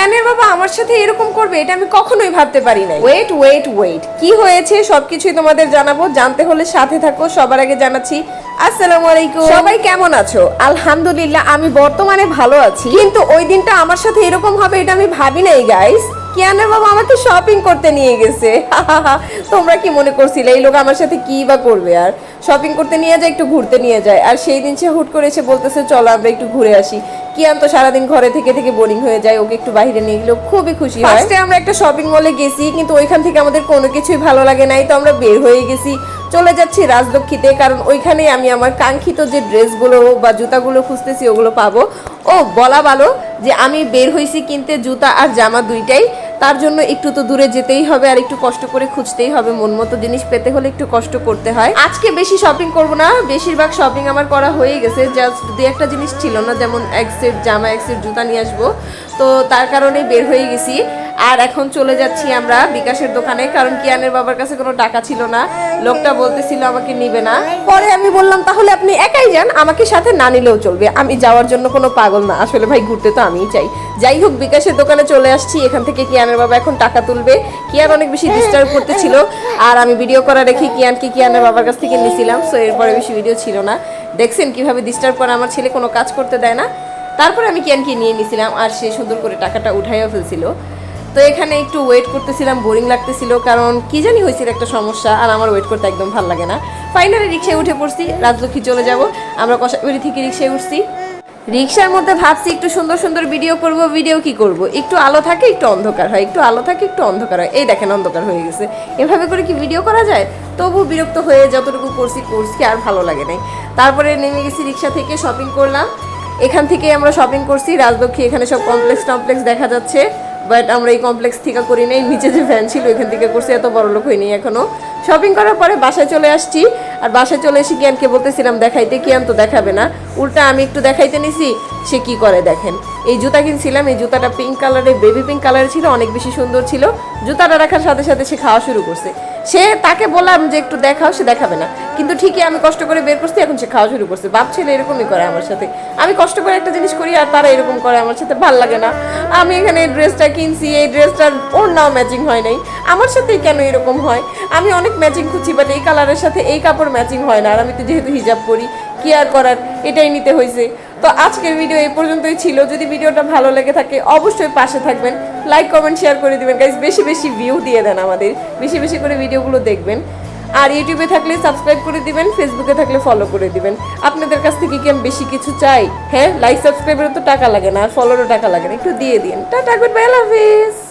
কিয়ানের বাবা আমার সাথে এরকম করবে এটা আমি কখনোই ভাবতে পারি নাই। ওয়েট ওয়েট ওয়েট কি হয়েছে? সবকিছুই তোমাদের জানাব। জানতে হলে সাথে থাকো সবার আগে জানাচ্ছি। আসসালামু আলাইকুম। সবাই কেমন আছো? আলহামদুলিল্লাহ আমি বর্তমানে ভালো আছি। কিন্তু ওই দিনটা আমার সাথে এরকম হবে এটা আমি ভাবি নাই গাইস কিয়ানের বাবা আমাকে শপিং করতে নিয়ে গেছে। তোমরা কি মনে করছিলে? এই লোক আমার সাথে কি বা করবে আর? শপিং করতে নিয়ে যায়, একটু ঘুরতে নিয়ে যায়। আর সেই দিন সে হুট করে এসে বলতেছে, চলো আমরা একটু ঘুরে আসি। কিয়ান তো সারাদিন ঘরে থেকে থেকে বোরিং হয়ে যায়, ওকে একটু বাইরে নিয়ে গেলেও খুবই খুশি হয়। ফার্স্টে আমরা একটা শপিং মলে গেছি, কিন্তু ওইখান থেকে আমাদের কোনো কিছুই ভালো লাগে নাই, তো আমরা বের হয়ে গেছি। চলে যাচ্ছি রাজলক্ষ্মীতে, কারণ ওইখানে আমি আমার কাঙ্ক্ষিত যে ড্রেসগুলো বা জুতাগুলো খুঁজতেছি, ওগুলো পাবো। ও, বলা ভালো যে আমি বের হয়েছি কিনতে জুতা আর জামা দুইটাই। তার জন্য একটু তো দূরে যেতেই হবে আর একটু কষ্ট করে খুঁজতেই হবে। মন মতো জিনিস পেতে হলে একটু কষ্ট করতে হয়। আজকে বেশি শপিং করব না। বেশিরভাগ শপিং আমার করা হয়ে গেছে। জাস্ট দু একটা জিনিস ছিল না, যেমন এক সেট জামা এক সেট জুতা নিয়ে আসব। তো তার কারণে বের হয়ে গেছি। আর এখন চলে যাচ্ছি আমরা বিকাশের দোকানে, কারণ কিয়ানের বাবার কাছে কোনো টাকা ছিল না। লোকটা বলতেছিল আমাকে নিবে না। পরে আমি বললাম, তাহলে আপনি একাই যান, আমাকে সাথে না নিলেও চলবে। আমি যাওয়ার জন্য কোনো পাগল না। আসলে ভাই, ঘুরতে তো আমিই চাই। যাই হোক, বিকাশের দোকানে চলে আসছি। এখান থেকে কিয়ানের বাবা এখন টাকা তুলবে। কিয়ান অনেক বেশি ডিস্টার্ব করতেছিল। আর আমি ভিডিও করা রেখে কিয়ানকে কিয়ানের বাবার কাছ থেকে নিয়েছিলাম সো এরপরে বেশি ভিডিও ছিল না। দেখছেন কীভাবে ডিস্টার্ব করে আমার ছেলে কোনো কাজ করতে দেয় না? তারপরে আমি কিয়ানকে নিয়ে নিয়েছিলাম আর সে সুন্দর করে টাকাটা উঠাইও ফেলছিল। তো এখানে একটু ওয়েট করতেছিলাম বোরিং লাগতেছিল, কারণ কি জানি হয়েছিল একটা সমস্যা, আর আমার ওয়েট করতে একদম ভালো লাগে না। ফাইনালি রিক্সায় উঠে পড়ছি, রাজলক্ষ্মী চলে যাব, আমরা কষাবাড়ি থেকে রিক্সায় উঠছি। রিক্সার মধ্যে ভাবছি একটু সুন্দর সুন্দর ভিডিও করব ভিডিও কি করব? একটু আলো থাকে, একটু অন্ধকার হয়, একটু আলো থাকে, একটু অন্ধকার হয়। এই দেখেন অন্ধকার হয়ে গেছে। এভাবে করে কি ভিডিও করা যায়? তবু বিরক্ত হয়ে যতটুকু করছি করছি, আর ভালো লাগে নাই। তারপরে নেমে গেছি রিক্সা থেকে শপিং করলাম। এখান থেকে আমরা শপিং করছি, রাজলক্ষ্মী এখানে সব কমপ্লেক্স টমপ্লেক্স দেখা যাচ্ছে। বাট আমরা এই কমপ্লেক্স থেকে করি নাই, নিচে যে ভ্যান ছিল ওইখান থেকে করছি, এত বড় লোক হয়নি এখনও। শপিং করার পরে বাসায় চলে আসছি, আর বাসায় চলে এসে কিয়ানকে বলতেছিলাম, দেখাইতে কিয়ান তো দেখাবে না। উল্টা আমি একটু দেখাইতে নিছি, সে কি করে দেখেন? এই জুতা কিনছিলাম, এই জুতাটা পিঙ্ক কালারের বেবি পিঙ্ক কালারের ছিল, অনেক বেশি সুন্দর ছিল। জুতাটা রাখার সাথে সাথে সে খাওয়া শুরু করছে। সে তাকে বললাম যে একটু দেখাও, সে দেখাবে না। কিন্তু ঠিকই আমি কষ্ট করে বের করছি, এখন সে খাওয়া শুরু করছে। বাপ ছেলে এরকমই করে আমার সাথে। আমি কষ্ট করে একটা জিনিস করি আর তারা এরকম করে আমার সাথে, ভালো লাগে না। আমি এখানে এই ড্রেসটা কিনছি, এই ড্রেসটার ওর নাও ম্যাচিং হয় নাই। আমার সাথেই কেন এরকম হয়? আমি অনেক ম্যাচিং খুঁজি বাট এই কালারের সাথে এই কাপড় ম্যাচিং হয় না। আর আমি তো যেহেতু হিজাব পরি, কি আর করার? এটাই নিতে হয়েছে তো আজকের ভিডিও এই পর্যন্তই ছিল। যদি ভিডিওটা ভালো লেগে থাকে, অবশ্যই পাশে থাকবেন। লাইক কমেন্ট শেয়ার করে দিবেন। গাইজ বেশি বেশি ভিউ দিয়ে দেন আমাদের। বেশি বেশি করে ভিডিওগুলো দেখবেন। আর ইউটিউবে থাকলে সাবস্ক্রাইব করে দিবেন ফেসবুকে থাকলে ফলো করে দিবেন। আপনাদের কাছ থেকে কি আমি বেশি কিছু চাই? হ্যাঁ লাইক সাবস্ক্রাইবেরও তো টাকা লাগে না, আর ফলোরও টাকা লাগে না। একটু দিয়ে দিন। টাটা গুড বাই হাফিজ।